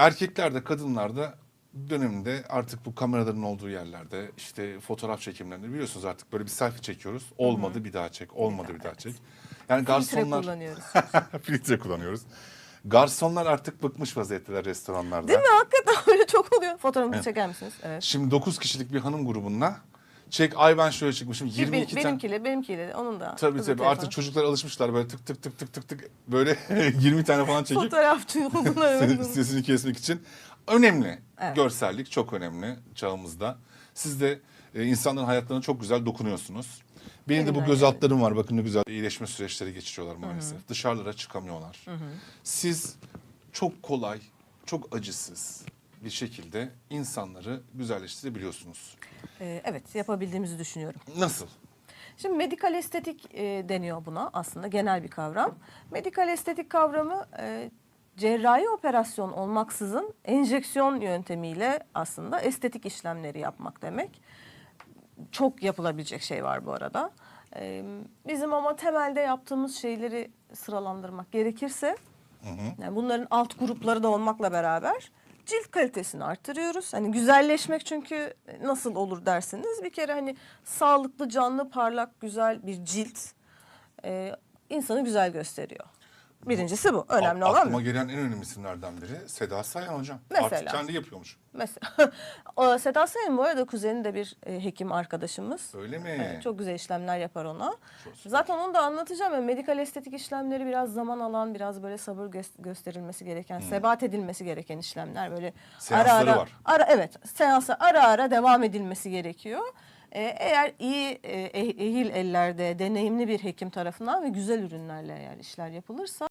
Erkeklerde, kadınlarda döneminde artık bu kameraların olduğu yerlerde işte fotoğraf çekimlerinde biliyorsunuz artık böyle bir selfie çekiyoruz. Olmadı bir daha çek, olmadı bir daha çek. Yani Filtre garsonlar kullanıyoruz. filtre kullanıyoruz. Garsonlar artık bıkmış vaziyetteler restoranlarda. Değil mi? Hakikaten öyle çok oluyor. Fotoğrafınızı çeker misiniz? Evet. Şimdi 9 kişilik bir hanım grubunla çek ay ben şöyle çıkmışım Bir- 22 tane. benimkiyle, benimkiyle onun da. Tabii tabii artık telefon. çocuklar alışmışlar böyle tık tık tık tık tık tık böyle 20 tane falan çekip Fotoğrafçı senin sesini kesmek için. Önemli. Evet. Görsellik çok önemli çağımızda. Siz de e, insanların hayatlarına çok güzel dokunuyorsunuz. Benim de bu göz altlarım var. Bakın ne güzel iyileşme süreçleri geçiriyorlar maalesef. Dışarılara çıkamıyorlar. Siz çok kolay, çok acısız bir şekilde insanları güzelleştirebiliyorsunuz. Ee, evet yapabildiğimizi düşünüyorum. Nasıl? Şimdi medikal estetik e, deniyor buna aslında genel bir kavram. Medikal estetik kavramı e, cerrahi operasyon olmaksızın enjeksiyon yöntemiyle aslında estetik işlemleri yapmak demek. Çok yapılabilecek şey var bu arada. E, bizim ama temelde yaptığımız şeyleri sıralandırmak gerekirse yani bunların alt grupları da olmakla beraber cilt kalitesini artırıyoruz. Hani güzelleşmek çünkü nasıl olur dersiniz. Bir kere hani sağlıklı, canlı, parlak, güzel bir cilt e, insanı güzel gösteriyor. Birincisi bu. Önemli olan Aklıma gelen en önemli isimlerden biri Seda Sayan hocam. Mesela. Artık kendi yapıyormuş. Mesela o Seda Sayan bu arada kuzeni de bir e, hekim arkadaşımız. Öyle mi? Evet, çok güzel işlemler yapar ona. Çok. Zaten onu da anlatacağım. Yani medikal estetik işlemleri biraz zaman alan, biraz böyle sabır gö- gösterilmesi gereken, sebat edilmesi gereken işlemler. Böyle Hmm. Seansları ara ara, var. ara evet, seansa ara ara devam edilmesi gerekiyor. Ee, eğer iyi e, eh- ehil ellerde, deneyimli bir hekim tarafından ve güzel ürünlerle eğer işler yapılırsa